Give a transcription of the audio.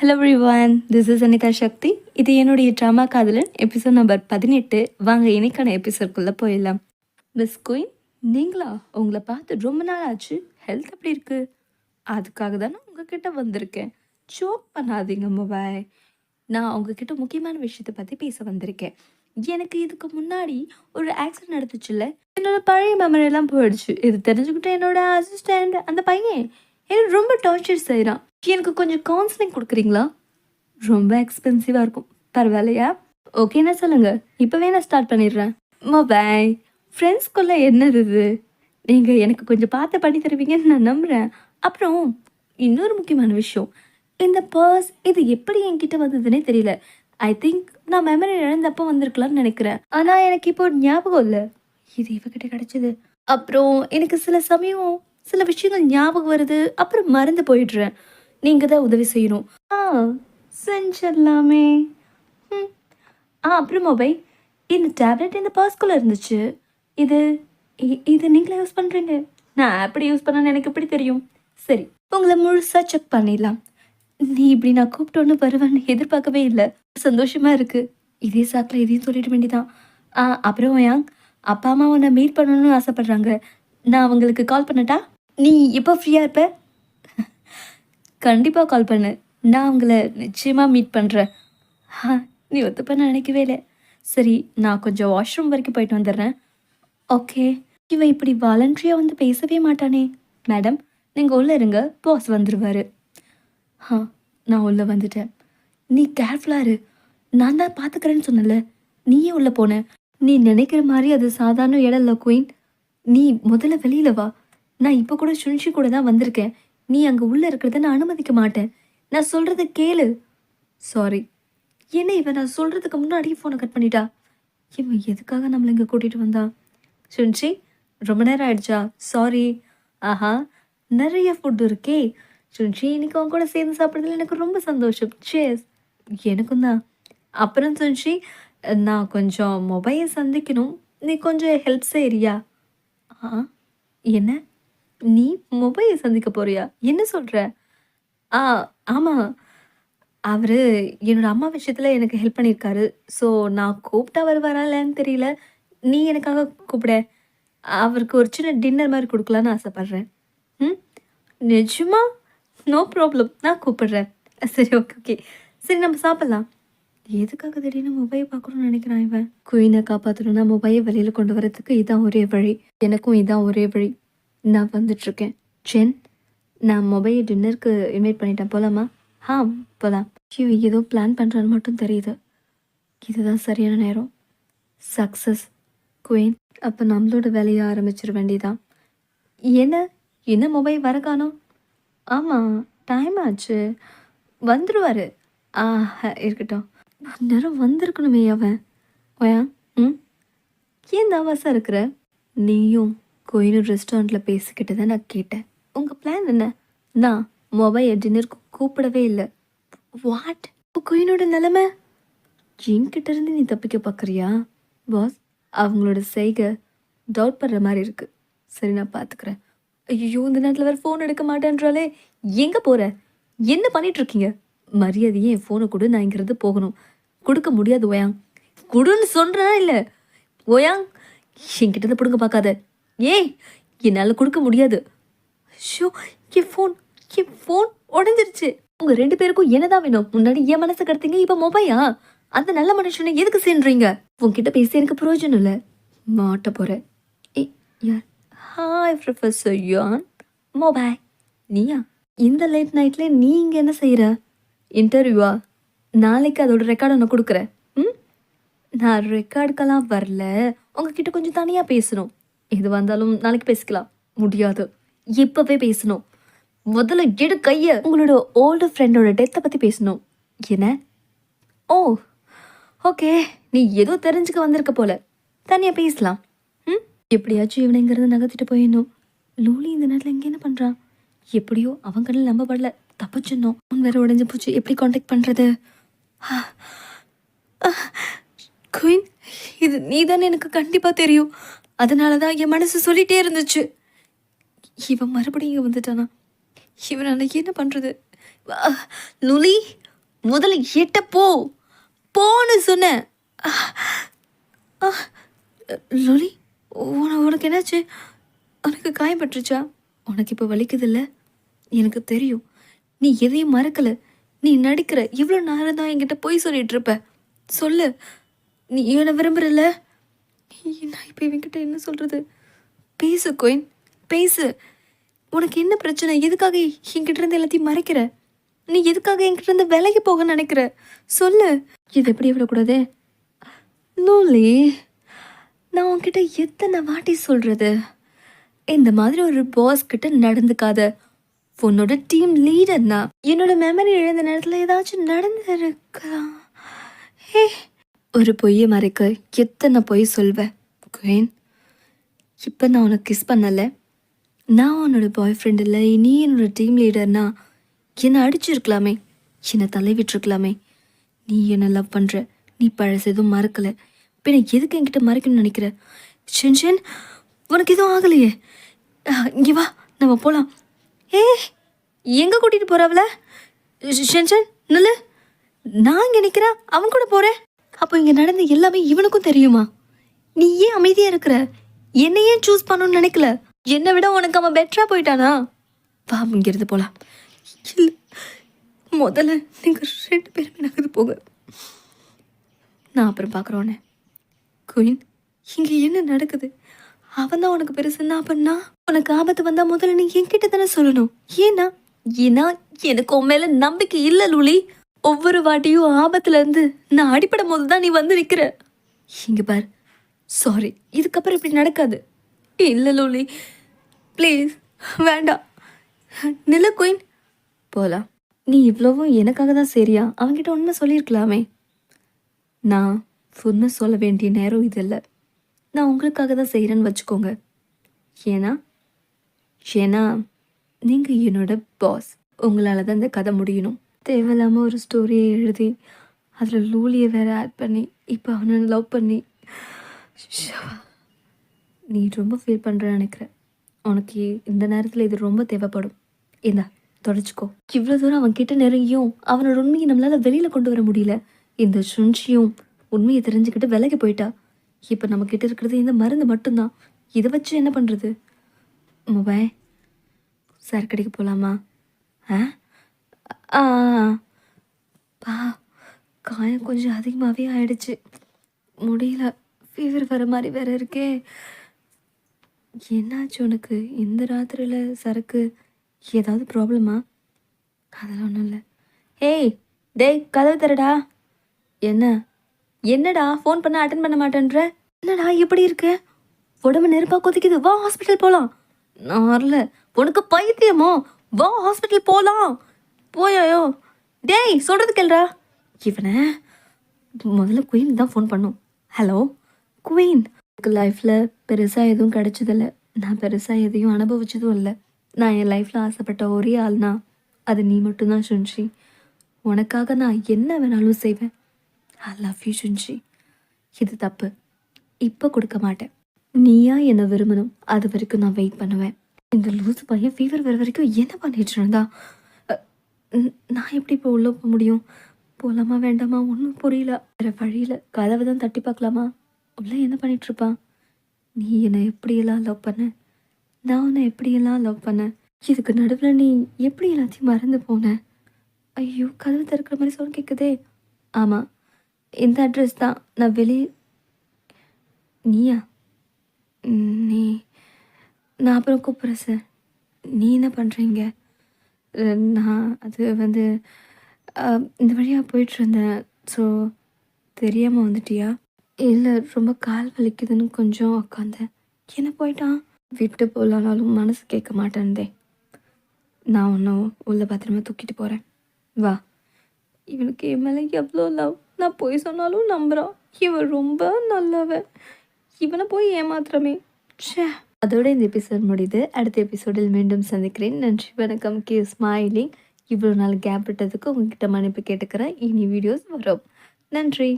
Hello everyone this is Anitha Sakthi இது என்னுடைய drama காதலன் எபிசோட் நம்பர் பதினெட்டு. வாங்க இன்னைக்கான எபிசோட்குள்ளே போயிடலாம். மிஸ் குயின் நீங்களா? உங்களை பார்த்து ரொம்ப நாள் ஆச்சு. ஹெல்த் எப்படி இருக்கு? அதுக்காக தானே உங்ககிட்ட வந்திருக்கேன். ஜோக் பண்ணாதீங்க மொபைல் நான் உங்ககிட்ட முக்கியமான விஷயத்தை பற்றி பேச வந்திருக்கேன். எனக்கு இதுக்கு முன்னாடி ஒரு ஆக்சிடென்ட் நடந்துச்சுல்ல? என்னோட பழைய மெமரியெல்லாம் போயிடுச்சு. இது தெரிஞ்சுக்கிட்டு என்னோட அசிஸ்டண்ட் அந்த பையன் எனக்கு ரொம்ப டார்ச்சர் செய்கிறான் எனக்கு கொஞ்சம் கவுன்சிலிங் கொடுக்குறீங்களா? ரொம்ப எக்ஸ்பென்சிவாக இருக்கும். பரவாயில்லையா? ஓகேண்ணா சொல்லுங்கள் இப்போவே நான் ஸ்டார்ட் பண்ணிடுறேன். பாய் ஃப்ரெண்ட்ஸ்குள்ளே என்ன இது? நீங்கள் எனக்கு கொஞ்சம் பார்த்து பண்ணி தருவீங்கன்னு நான் நம்புகிறேன் அப்புறம் இன்னொரு முக்கியமான விஷயம். இந்த பர்ஸ் இது எப்படி என்கிட்ட வந்ததுன்னே தெரியல. ஐ திங்க் நான் மெமரி இழந்தப்போ வந்திருக்கலாம்னு நினைக்கிறேன். ஆனால் எனக்கு இப்போ ஞாபகம் இல்லை. இது இவகிட்ட கிடைச்சது. அப்புறம் எனக்கு சில சமயம் சில விஷயங்கள் ஞாபகம் வருது. அப்புறம் மறந்து போயிடுறேன். நீங்கள் தான் உதவி செய்யணும். ஆ செஞ்சிடலாமே. ம். ஆ அப்புறம் மொபைல் இந்த டேப்லெட் இந்த பர்ஸ்குள்ளே இருந்துச்சு. இது இ- இது நீங்களே யூஸ் பண்ணுறீங்க நான் எப்படி யூஸ் பண்ணேன்னு எனக்கு எப்படி தெரியும். சரி உங்களை முழுசாக செக் பண்ணிடலாம். நீ இப்படி நான் கூப்பிட்டோன்னு வருவேன்னு எதிர்பார்க்கவே இல்லை. சந்தோஷமாக இருக்குது இதே சாக்கில் இதையும் சொல்லிட வேண்டிதான். ஆ அப்புறம் ஏன் அப்பா அம்மா உன்னை மீட் பண்ணணும்னு ஆசைப்பட்றாங்க. நான் அவங்களுக்கு கால் பண்ணட்டா? நீ எப்போ ஃப்ரீயாக இருப்ப? கண்டிப்பாக கால் பண்ணு. நான் அவங்கள நிச்சயமாக மீட் பண்ணுறேன் நீ ஒத்துப்ப நினைக்கவே இல்லை. சரி நான் கொஞ்சம் வாஷ்ரூம் வரைக்கும் போயிட்டு வந்துடுறேன். ஓகே. இவன் இப்படி வாலண்ட்ரியாக வந்து பேசவே மாட்டானே. மேடம் நீங்கள் உள்ளே இருங்க. பாஸ் வந்துடுவார் ஆ நான் உள்ளே வந்துட்டேன். நீ கேர்ஃபுல்லாக இரு. நான் தான் பார்த்துக்கிறேன்னு சொன்னல நீயே உள்ளே போன. நீ நினைக்கிற மாதிரி அது சாதாரண இடம் இல்லை குயின் நீ முதல்ல வெளியில் வா. நான் இப்போ கூட சுன்ஷி கூட தான் வந்திருக்கேன். நீ அங்கே உள்ளே இருக்கிறத நான் அனுமதிக்க மாட்டேன். நான் சொல்கிறத கேளு. சாரி என்ன இவன் நான் சொல்கிறதுக்கு முன்னாடியே ஃபோனை கட் பண்ணிட்டா. இவன் எதுக்காக நம்மளை இங்கே கூட்டிகிட்டு வந்தான் சுன்ஷி ரொம்ப நேரம் ஆயிடுச்சா? சாரி ஆஹா. நிறைய ஃபுட் இருக்கே. சுன்ஷி இன்னைக்கு அவன் கூட சேர்ந்து சாப்பிட்றதுல எனக்கு ரொம்ப சந்தோஷம். சேஸ் எனக்கும் தான். அப்புறம் சுன்ஷி நான் கொஞ்சம் மொபைல் சந்திக்கணும். நீ கொஞ்சம் ஹெல்ப் செய்றியா ஆ? என்ன? நீ மொபைல் சந்திக்க போறியா? என்ன சொல்கிற ஆ ஆமாம் அவர் என்னோட அம்மா விஷயத்தில் எனக்கு ஹெல்ப் பண்ணியிருக்காரு ஸோ நான் கூப்பிட்டா அவர் இல்லைன்னு தெரியல. நீ எனக்காக கூப்பிட. அவருக்கு ஒரு சின்ன டின்னர் மாதிரி கொடுக்கலான்னு ஆசைப்பட்றேன். ம்? நிஜமா? நோ ப்ராப்ளம் நான் கூப்பிடுறேன். சரி ஓகே ஓகே சரி நம்ம சாப்பிட்லாம். எதுக்காக திடீர்னு மொபைல் பார்க்கணும்னு நினைக்கிறான் இவன்? குயினை காப்பாற்றணும்னா மொபைலை வெளியில் கொண்டு வரதுக்கு இதான் ஒரே வழி. எனக்கும் இதான் ஒரே வழி. நான் வந்துட்டுருக்கேன். சென் நான் மொபைல் டின்னருக்கு இன்வைட் பண்ணிட்டேன். போகலாமா ஆ போகலாம் ஐயோ ஏதோ பிளான் பண்ணுறான்னு மட்டும் தெரியுது. இதுதான் சரியான நேரம். சக்ஸஸ் குயின் அப்போ நம்மளோட வேலையை ஆரம்பிச்சிட வேண்டியதான் என்ன என்ன மொபைல் வர காணோம் ஆமாம் டைம் ஆச்சு. வந்துடுவார் ஆஹ இருக்கட்டும். நேரம் வந்திருக்கணுமே அவன். ஓயா ம்? ஏன் நவாசா இருக்கிற? நீயும். கோயிலூர் ரெஸ்டாரண்ட்டில் பேசிக்கிட்டு தான் நான் கேட்டேன். உங்கள் பிளான் என்ன? நான் மொபைல் டின்னருக்கு கூப்பிடவே இல்லை. வாட் கோயினோட நிலமை? என்கிட்ட இருந்து நீ தப்பிக்க பார்க்குறியா பாஸ் அவங்களோட செய்கை டவுட் பண்ணுற மாதிரி இருக்குது சரி நான் பார்த்துக்குறேன் ஐயோ இந்த நேரத்தில் வேறு ஃபோன் எடுக்க மாட்டேன்றாலே எங்கே போகிற என்ன பண்ணிகிட்ருக்கீங்க மரியாதையே என் ஃபோனை கொடு நான் இங்கிறது போகணும். கொடுக்க முடியாது ஓயாங். கொடுன்னு சொல்கிறேன் இல்லை? ஓயாங் என்கிட்ட இருந்து பிடுங்க பார்க்காத ஏய் என்னால் கொடுக்க முடியாது. ஷோ என் ஃபோன் என் ஃபோன் உடஞ்சிருச்சு. உங்க ரெண்டு பேருக்கும் என்னதான் வேணும்? முன்னாடி என் மனசை கடத்தீங்க இப்ப மொபைலா அந்த நல்ல மனுஷனை எதுக்கு சேர்றீங்க? உங்ககிட்ட பேசி எனக்கு பிரயோஜனம் இல்லை. மாட்ட போறேன் ஏய், யார்? ஹாய் ப்ரொஃபஸர் யான் மொபைல் நீயா? இந்த லேட் நைட்ல நீ இங்க என்ன செய்யற இன்டர்வியூவா நாளைக்கு அதோட ரெக்கார்டை நான் கொடுக்குறேன். ம்? நான் ரெக்கார்டுக்கெல்லாம் வரல. உங்ககிட்ட கொஞ்சம் தனியாக பேசணும். எது வந்தாலும் நாளைக்கு பேசிக்கலாம். முடியாது. இப்போவே பேசணும். முதல்ல எடு கையை. உங்களோட ஓல்டு ஃப்ரெண்டோட டெத்தை பற்றி பேசணும். என்ன? ஓ ஓகே நீ ஏதோ தெரிஞ்சுக்க வந்திருக்க போல. தனியாக பேசலாம். ம்? எப்படியாச்சும் இவனைங்கிறத நகர்த்திட்டு போயிடணும். லூலி இந்த நேரத்தில் இங்கே என்ன பண்ணுறான் எப்படியோ அவன் கண்ணில் நம்பப்படல தப்பிச்சிடணும். அவன் வேற உடஞ்சி போச்சு. எப்படி காண்டாக்ட் பண்ணுறது குயின் இது நீ எனக்கு கண்டிப்பாக தெரியும். அதனால தான் என் மனசு சொல்லிட்டே இருந்துச்சு. இவன் மறுபடியும் இங்கே வந்துட்டானா? இவன் அன்னைக்கு என்ன பண்ணுறது லுலி முதல்ல எட்ட போ. போன்னு சொன்னேன் லொலி உனக்கு என்னாச்சு? உனக்கு காயப்பட்டுருச்சா? உனக்கு இப்போ வலிக்குதில்ல? எனக்கு தெரியும். நீ எதையும் மறக்கல. நீ நடிக்கிற இவ்வளோ நேரம் தான் என்கிட்ட போய் சொல்லிட்டு இருப்ப. சொல்லு. நீ இவனை விரும்புறல நான் இப்போ இவங்கிட்ட என்ன சொல்கிறது பேசு கோயின். பேசு. உனக்கு என்ன பிரச்சனை? எதுக்காக என்கிட்ட இருந்து எல்லாத்தையும் மறைக்கிற? நீ எதுக்காக என்கிட்ட இருந்து விலகி போக நினைக்கிற? சொல்லு. இது எப்படி விடக்கூடாதே? நூலி நான் உன்கிட்ட எத்தனை வாட்டி சொல்கிறது இந்த மாதிரி ஒரு பாஸ் கிட்ட நடந்துக்காத. உன்னோட டீம் லீடர்னா என்னோட மெமரி இழந்த நேரத்தில் ஏதாச்சும் நடந்திருக்கலாம். ஹே ஒரு பொய்யை மறைக்க எத்தனை பொய் சொல்வேன் குயின் இப்போ நான் உனக்கு கிஸ் பண்ணலை. நான் உன்னோட பாய் ஃப்ரெண்ட் இல்லை நீ என்னோட டீம் லீடர்னா என்னை அடிச்சிருக்கலாமே? என்னை தலை விட்டுருக்கலாமே? நீ என்ன லவ் பண்ணுற நீ பழசு எதுவும் மறக்கலை. பின்ன எதுக்கு என்கிட்ட மறைக்கணும்னு நினைக்கிற? ஷென்ஷன் உனக்கு எதுவும் ஆகலையே. இங்கே வா நம்ம போகலாம் ஏ எங்கே கூட்டிகிட்டு போகிறவள சென்ஷன் நில்லு. நான் இங்கே நிற்கிறேன் அவன் கூட போகிறேன் அப்போ இங்கே நடந்த எல்லாமே இவனுக்கும் தெரியுமா? நீ ஏன் அமைதியாக இருக்கிற? என்னை ஏன் சூஸ் பண்ணணும்னு நினைக்கல? என்னை விட உனக்கு அவன் பெட்டராக போயிட்டானா? வா இங்கிருந்து போகலாம் இல்லை முதல்ல நீங்கள் ரெண்டு பேரும் எனக்கு போக நான் அப்புறம் பார்க்குறோன்னே குயின் இங்கே என்ன நடக்குது? அவன் தான் உனக்கு பெருசுன்னா அப்படின்னா உனக்கு ஆபத்து வந்தா முதல்ல நீ என்கிட்ட தானே சொல்லணும்? ஏன்னா ஏன்னா எனக்கு உன் மேல நம்பிக்கை இல்லை லூலி. ஒவ்வொரு வாட்டியும் ஆபத்துல இருந்து நான் அடிப்படும் போது தான் நீ வந்து நிக்கிற. இங்க பார். சாரி இதுக்கப்புறம் இப்படி நடக்காது. இல்லை லோலி. ப்ளீஸ் வேண்டாம். நில குயின் போகலாம் நீ இவ்வளவும் எனக்காக தான் சரியா? அவன்கிட்ட உண்மை சொல்லியிருக்கலாமே. நான் உண்மை சொல்ல வேண்டிய நேரம் இது இல்லை. நான் உங்களுக்காக தான் செய்கிறேன்னு வச்சுக்கோங்க. ஏன்னா ஏன்னா நீங்கள் என்னோட பாஸ் உங்களால் தான் இந்த கதை முடியணும். தேவையில்லாமல் ஒரு ஸ்டோரியை எழுதி அதில் லூலியை வேறு ஆட் பண்ணி இப்போ அவனை லவ் பண்ணி நீ ரொம்ப ஃபீல் பண்ணுற நினைக்கிறேன். உனக்கு இந்த நேரத்தில் இது ரொம்ப தேவைப்படும். இந்தா தொடச்சிக்கோ. இவ்வளோ தூரம் அவன் கிட்ட நெருங்கியும் அவனோட உண்மையை நம்மளால் வெளியில் கொண்டு வர முடியல. இந்த சுன்ஷியும் உண்மையை தெரிஞ்சுக்கிட்டு விலகி போயிட்டா. இப்போ நம்ம கிட்ட இருக்கிறது இந்த மருந்து மட்டும்தான். இதை வச்சு என்ன பண்ணுறது மொபைல் சார் கடைக்கு போகலாமா ஆ? பா காயம் கொஞ்சம் அதிகமாகவே ஆயிடுச்சு. முடியல. ஃபீவர் வர மாதிரி வேற இருக்கே. என்னாச்சு உனக்கு? இந்த ராத்திரியில் சரக்கு ஏதாவது ப்ராப்ளமா அதெல்லாம் ஒன்றும் இல்லை. ஏய் டேய் கதவு தரடா என்ன? என்னடா ஃபோன் பண்ண அட்டன் பண்ண மாட்டேன்ற? என்னடா எப்படி இருக்க? உடம்பு நெருப்பாக கொதிக்குது. வா ஹாஸ்பிட்டல் போகலாம் நான் வரல. உனக்கு பைத்தியமோ? வா ஹாஸ்பிட்டல் போகலாம் போயாயோ? டேய் சொல்கிறது கேள்றா இவனை முதல்ல குயின் தான் ஃபோன் பண்ணும். ஹலோ குயின் எனக்கு லைஃப்பில் பெருசாக எதுவும் கிடச்சதில்ல. நான் பெருசாக எதையும் அனுபவிச்சதும் இல்லை. நான் என் லைஃப்பில் ஆசைப்பட்ட ஒரே ஆள்னா அது நீ மட்டும்தான் சுன்ஷி உனக்காக நான் என்ன வேணாலும் செய்வேன். ஐ லவ் யூ சுன்ஷி இது தப்பு. இப்போ கொடுக்க மாட்டேன். நீயா என்னை விரும்பணும்? அது வரைக்கும் நான் வெயிட் பண்ணுவேன். இந்த லூஸ் பையன் ஃபீவர் வர வரைக்கும் என்ன பண்ணிட்டு இருந்தா நான் எப்படி இப்போ உள்ளே போக முடியும்? போகலாமா வேண்டாமா? ஒன்றும் புரியல. வேறு வழியில் கதவை தான் தட்டி பார்க்கலாமா? உள்ளே என்ன பண்ணிகிட்ருப்பான் நீ என்னை எப்படியெல்லாம் லவ் பண்ண? நான் உன்னை எப்படியெல்லாம் லவ் பண்ணேன் இதுக்கு நடுவில் நீ எப்படி எல்லாத்தையும் மறந்து போன? ஐயோ கதவு திறக்கிற மாதிரி சொல்ல கேட்குதே ஆமாம் இந்த அட்ரஸ் தான். நான் வெளியே நீயா? நீ நான் அப்புறம் கூப்பிட்றேன் சார் நீ என்ன பண்ணுறீங்க நான் அது வந்து இந்த வழியாக போயிட்டுருந்தேன். ஸோ தெரியாமல் வந்துட்டியா? இல்லை ரொம்ப கால் வலிக்குதுன்னு கொஞ்சம் உக்காந்தேன். என்ன போயிட்டான்? விட்டு போகலானாலும் மனசு கேட்க மாட்டேன்தே நான் ஒன்றும் உள்ளே பத்திரமா தூக்கிட்டு போகிறேன் வா. இவனுக்கு என் மேலே எவ்வளோ லவ்? நான் போய் சொன்னாலும் நம்புகிறான் இவன் ரொம்ப நல்லவன். இவனை போய் ஏமாத்துறமே. ச்சே. அதோட இந்த எபிசோட் முடியுது. அடுத்த எபிசோடில் மீண்டும் சந்திக்கிறேன். நன்றி வணக்கம். கே ஸ்மைலிங் இவ்வளோ நாள் கேப் விட்டதுக்கு உங்ககிட்ட மன்னிப்பு கேட்டுக்கிறேன். இனி வீடியோஸ் வரும். நன்றி.